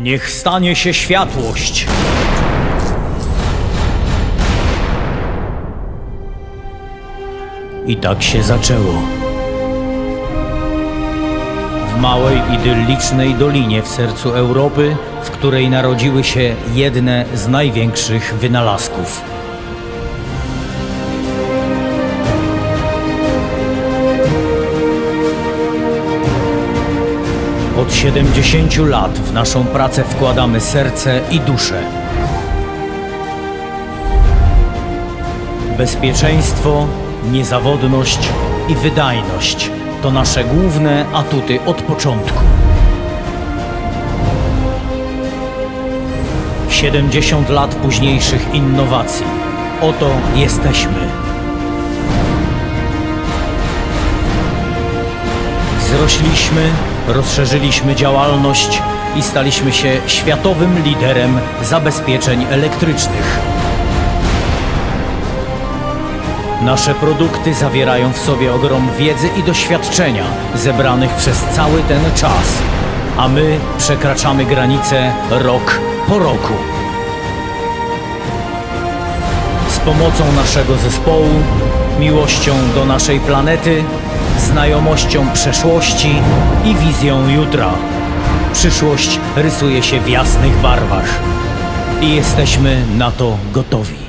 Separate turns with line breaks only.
Niech stanie się światłość. I tak się zaczęło. W małej, idyllicznej dolinie w sercu Europy, w której narodziły się jedne z największych wynalazków. Od 70 lat w naszą pracę wkładamy serce i duszę. Bezpieczeństwo, niezawodność i wydajność to nasze główne atuty od początku. 70 lat późniejszych innowacji. Oto jesteśmy. Wzrośliśmy, rozszerzyliśmy działalność i staliśmy się światowym liderem zabezpieczeń elektrycznych. Nasze produkty zawierają w sobie ogrom wiedzy i doświadczenia zebranych przez cały ten czas, a my przekraczamy granice rok po roku. Pomocą naszego zespołu, miłością do naszej planety, znajomością przeszłości i wizją jutra. Przyszłość rysuje się w jasnych barwach i jesteśmy na to gotowi.